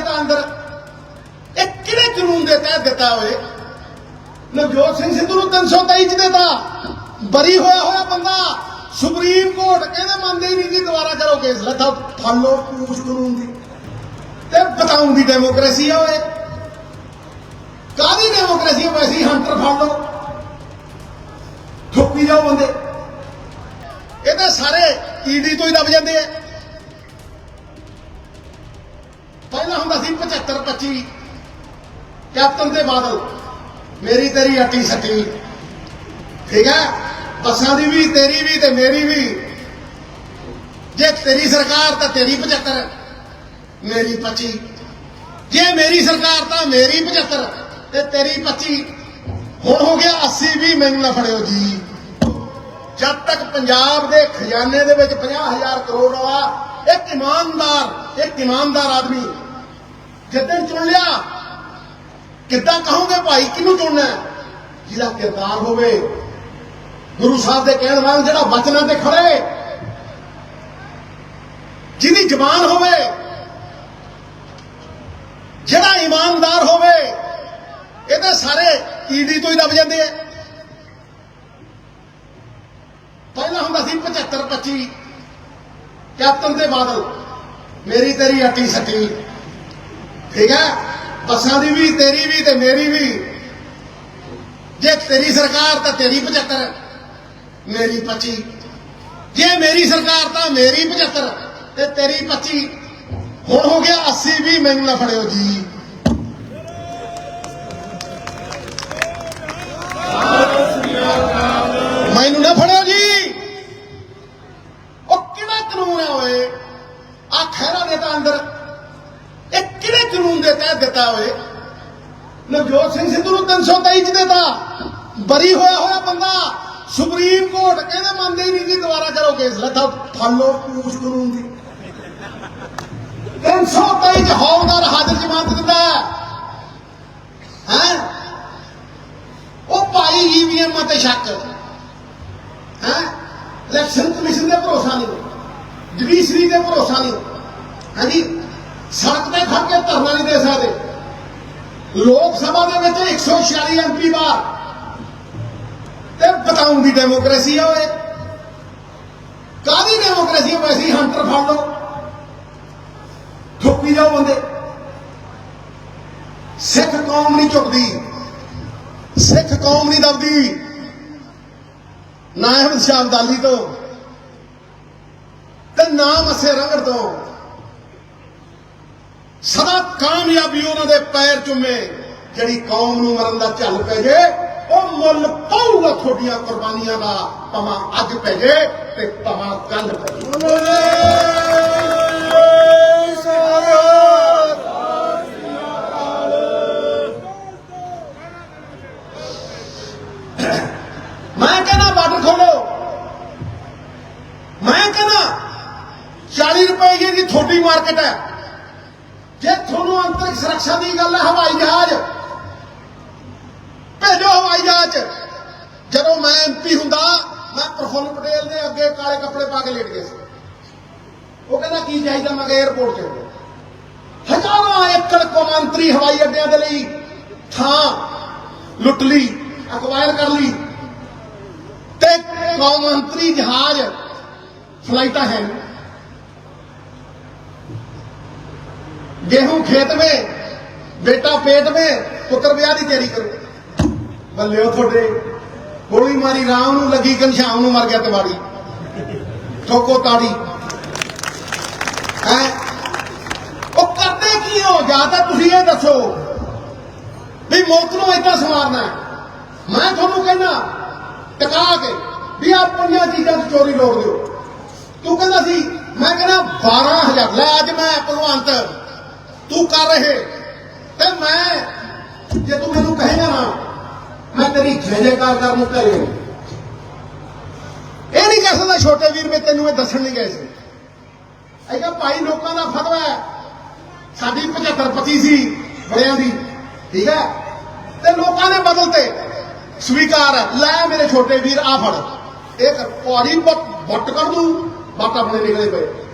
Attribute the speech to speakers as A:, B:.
A: ਦਿੱਤਾ ਅੰਦਰ ਇਹ ਕਿਹੜੇ ਕਾਨੂੰਨ ਦੇ ਤਹਿਤ ਦਿੱਤਾ ਹੋਏ ਨਵਜੋਤ ਸਿੰਘ ਸਿੱਧੂ ਨੂੰ 323 ਚ ਦਿੱਤਾ। ਬਰੀ ਹੋਇਆ ਹੋਇਆ ਬੰਦਾ। ਸੁਪਰੀਮ ਕੋਰਟ ਕਹਿੰਦੇ ਮੰਨਦੇ ਹੀ ਨਹੀਂ ਜੀ, ਦੁਬਾਰਾ ਕਰੋ ਕੇਸ ਲੱਥਾ, ਫੜ ਪੂਛ ਕਾਨੂੰਨ ਦੀ। ਤੇ ਬਤਾਉਂ ਦੀ ਡੈਮੋਕ੍ਰੇਸੀ ਆ ਓਏ। ਕਾਦੀ ਡੈਮੋਕ੍ਰੇਸੀ ਵੈਸੀ ਹੰਟਰ ਫੜ ਲਓ। ਠੋਕੀ ਜਾਓ ਬੰਦੇ। ਇਹ ਤਾਂ ਸਾਰੇ ਈਡੀ ਤੋਂ ਹੀ ਦਬ ਜਾਂਦੇ ਆ। ਪਹਿਲਾਂ ਹੁੰਦਾ ਸੀ 75 25 ਕੈਪਟਨ ਦੇ ਬਾਦਲ, ਮੇਰੀ ਤੇਰੀ ਅੱਟੀ ਸੱਟੀ। ਠੀਕ ਹੈ? ਬੱਸਾਂ ਦੀ ਵੀ, ਤੇਰੀ ਵੀ ਤੇ ਮੇਰੀ ਵੀ। ਜੇ ਤੇਰੀ ਸਰਕਾਰ ਤਾਂ ਤੇਰੀ 75 ਮੇਰੀ 25 ਜੇ ਮੇਰੀ ਸਰਕਾਰ ਤਾਂ ਮੇਰੀ 75 ਤੇ ਤੇਰੀ 25 ਹੁਣ ਹੋ ਗਿਆ 80 ਵੀ ਮੈਨੂੰ ਨਾ ਫੜਿਓ ਜੀ। ਜਦ ਤੱਕ ਪੰਜਾਬ ਦੇ ਖਜ਼ਾਨੇ ਦੇ ਵਿੱਚ 50000 ਕਰੋੜ ਆ, ਇੱਕ ਇਮਾਨਦਾਰ ਇੱਕ ਇਮਾਨਦਾਰ ਆਦਮੀ ਜਿੱਦਣ ਚੁਣ ਲਿਆ ਕਿੱਦਾਂ ਕਹੋਗੇ ਭਾਈ? ਕਿਹਨੂੰ ਚੁਣਨਾ ਹੈ? ਜਿਹਦਾ ਕਿਰਦਾਰ ਹੋਵੇ, ਗੁਰੂ ਸਾਹਿਬ ਦੇ ਕਹਿਣ ਵਾਂਗ ਜਿਹੜਾ ਵਚਨਾਂ ਤੇ ਖੜੇ, ਜਿਹਦੀ ਜ਼ਬਾਨ ਹੋਵੇ, ਜਿਹੜਾ ਇਮਾਨਦਾਰ ਹੋਵੇ ਇਹਦੇ ਸਾਰੇ ਈਡੀ ਤੋਂ ਹੀ ਦਬ ਜਾਂਦੇ ਆ। ਪਹਿਲਾਂ ਹੁੰਦਾ ਸੀ 75 25 ਕੈਪਟਨ ਦੇ ਬਾਦਲ, ਮੇਰੀ ਤੇਰੀ ਅੱਟੀ ਸੱਟੀ ਠੀਕ ਹੈ? ਬੱਸਾਂ ਦੀ ਵੀ, ਤੇਰੀ ਵੀ ਤੇ ਮੇਰੀ ਵੀ। ਜੇ ਤੇਰੀ ਸਰਕਾਰ ਤਾਂ ਤੇਰੀ 75 ਮੇਰੀ 25 ਜੇ ਮੇਰੀ ਸਰਕਾਰ ਤਾਂ ਮੇਰੀ 75 ਤੇ ਤੇਰੀ 25 ਹੁਣ ਹੋ ਗਿਆ 80 ਵੀ ਮੈਨੂੰ ਨਾ ਫੜਿਓ ਜੀ। ਕਾਨੂੰਨ ਦੇ ਤਹਿਤ ਦਿੱਤਾ ਹੋਏ। ਨਵਜੋਤ ਸਿੰਘ ਸਿੱਧੂ ਨੂੰ 323 ਚ ਦਿੱਤਾ। ਬਰੀ ਹੋਇਆ ਹੋਇਆ ਬੰਦਾ। ਸੁਪਰੀਮ ਕੋਰਟ ਕਹਿੰਦੇ ਮੰਨਦੇ ਹੀ ਨਹੀਂ ਜੀ, ਦੁਬਾਰਾ ਕਰੋ ਕੇਸ। ਲੱਥਾ ਫੜ ਪੂਛ ਕਾਨੂੰਨ ਦੀ। 323 ਚ ਹੌਲਦਾਰ ਹਾਜ਼ਰ ਜ਼ਮਾਨਤ ਦਿੰਦਾ ਹੈ। ਉਹ ਭਾਈ ਈਵੀਐਮ ਤੇ ਸ਼ੱਕ। ਹੈ? ਇਲੈਕਸ਼ਨ ਕਮਿਸ਼ਨ ਦੇ ਭਰੋਸਾ ਨਹੀਂ। ਜੁਡੀਸ਼ਰੀ ਦੇ ਭਰੋਸਾ ਨਹੀਂ। ਹਾਂਜੀ? ਸੜਕ ਤੇ ਖੜ ਕੇ ਧਰਨਾ ਨਹੀਂ ਦੇ ਸਕਦੇ। ਲੋਕ ਸਭਾ ਦੇ ਵਿੱਚ 146 ਐਮਪੀ ਬਾਹਰ। ਤੇ ਬਤਾਉਂ ਦੀ ਡੈਮੋਕ੍ਰੇਸੀ ਆ ਓਏ। ਕਾਦੀ ਡੈਮੋਕ੍ਰੇਸੀ ਵੈਸੀ ਹੰਟਰ ਫੜ ਲਓ। ਠੋਕੀ ਜਾਓ ਬੰਦੇ। ਸਿੱਖ ਕੌਮ ਨਹੀਂ ਝੁਕਦੀ। ਸਿੱਖ ਕੌਮ ਨਹੀਂ ਦਬਦੀ। ਨਾ ਅਹਿਮਦ ਸ਼ਾਹ ਅਬਦਾਲੀ ਤੋਂ ਤੇ ਨਾ ਮਸੇ ਰੰਗੜ ਤੋਂ। ਸਦਾ ਕਾਮਯਾਬੀ ਉਹਨਾਂ ਦੇ ਪੈਰ ਚੁੰਮੇ। ਜਿਹੜੀ ਕੌਮ ਨੂੰ ਮਰਨ ਦਾ ਝੱਲ ਪੈ ਜੇ, ਉਹ ਮੁੱਲ ਪਾਊਗਾ ਤੁਹਾਡੀਆਂ ਕੁਰਬਾਨੀਆਂ ਦਾ। ਪਮਾ ਅੱਜ ਪੈ ਜੇ ਤੇ ਪਮਾ ਕੱਲ ਪੈ ਜੇ। ਮੈਂ ਕਹਿੰਦਾ ਬਾਰਡਰ ਖੋਲੋ। ਮੈਂ ਕਹਿੰਦਾ 40 ਰੁਪਏ ਦੀ ਤੁਹਾਡੀ ਮਾਰਕੀਟ ਹੈ। ਜੇ ਤੁਹਾਨੂੰ ਅੰਤਰਿਕ ਸੁਰੱਖਿਆ ਦੀ ਗੱਲ ਹੈ ਹਵਾਈ ਜਹਾਜ਼, ਭੇਜੋ ਹਵਾਈ ਜਹਾਜ਼। ਜਦੋਂ ਮੈਂ ਐਮਪੀ ਹੁੰਦਾ, ਮੈਂ ਪ੍ਰਫੁੱਲ ਪਟੇਲ ਦੇ ਅੱਗੇ ਕਾਲੇ ਕੱਪੜੇ ਪਾ ਕੇ ਲੇਟ ਗਿਆ ਸੀ। ਉਹ ਕਹਿੰਦਾ, ਕੀ ਚਾਹੀਦਾ? ਮੈਂ ਕਿਹਾ 에어ਪੋਰਟ 'ਚ ਹਜ਼ਾਰਾਂ ਏਕੜ ਕੌਮਾਂਤਰੀ ਹਵਾਈ ਅੱਡਿਆਂ ਦੇ ਲਈ ਥਾਂ ਲੁੱਟ ਲਈ ਅਕਵਾਇਰ ਕਰ ਲਈ ਤੇ ਕੌਮਾਂਤਰੀ ਜਹਾਜ਼ ਫਲਾਈਟਾਂ ਹੈ ਨਹੀਂ। गेहूं खेत में बेटा पेट में पुत्र ਵਿਆਹ ਦੀ ਤਿਆਰੀ ਕਰੋ ਬੱਲਿਓ ਤੁਹਾਡੇ ਗੋਲੀ ਮਾਰੀ ਰਾਮ ਨੂੰ ਲੱਗੀ ਘਨਸ਼ਾਮ ਨੂੰ ਮਰ ਗਿਆ ਤਿਵਾੜੀ ਠੋਕੋ ਤਾੜੀ ਹੈ ਉਹ ਕਰਦੇ ਕੀ ਹੋ ਜਾਂ ਤਾਂ ਤੁਸੀਂ ਇਹ ਦੱਸੋ ਵੀ ਮੁਲਕ ਨੂੰ ਏਦਾਂ ਸਮਾਰਨਾ ਹੈ ਮੈਂ ਤੁਹਾਨੂੰ ਕਹਿੰਦਾ ਟਕਾ ਕੇ ਵੀ ਆ ਪੰਜਾਂ ਚੀਜ਼ਾਂ 'ਚ ਚੋਰੀ ਲੋੜ ਦਿਓ ਤੂੰ ਕਹਿੰਦਾ ਸੀ ਮੈਂ ਕਹਿੰਦਾ 12000 ਲੈ ਅੱਜ ਮੈਂ ਭਗਵੰਤ ਤੂੰ ਕਰ ਰਹੇ। ਤੇ ਮੈਂ, ਜੇ ਤੂੰ ਮੈਨੂੰ ਕਹੇਗਾ ਨਾ, ਮੈਂ ਤੇਰੀ ਜੈ ਜੈਕਾਰ ਕਰਨ ਨੂੰ ਘਰੇ ਇਹ ਨਹੀਂ ਕਹਿ ਸਕਦਾ ਛੋਟੇ ਵੀਰ ਮੈਂ ਤੈਨੂੰ ਇਹ ਦੱਸਣ ਨਹੀਂ ਗਏ ਸੀ। ਇਹ ਭਾਈ ਲੋਕਾਂ ਦਾ ਫਤਵਾ ਹੈ। ਸਾਡੀ 75 ਪਤੀ ਸੀ ਬੜਿਆਂ ਦੀ, ਠੀਕ ਹੈ? ਤੇ ਲੋਕਾਂ ਨੇ ਬਦਲਤੇ ਸਵੀਕਾਰ ਲੈ ਮੇਰੇ ਛੋਟੇ ਵੀਰ ਆ ਫੜ। ਇਹ ਕਰ ਪੌੜੀ ਬੱਟ ਕਰ ਦੂੰ ਬੱਟ ਆਪਣੇ ਨਿਕਲੇ ਪਏ।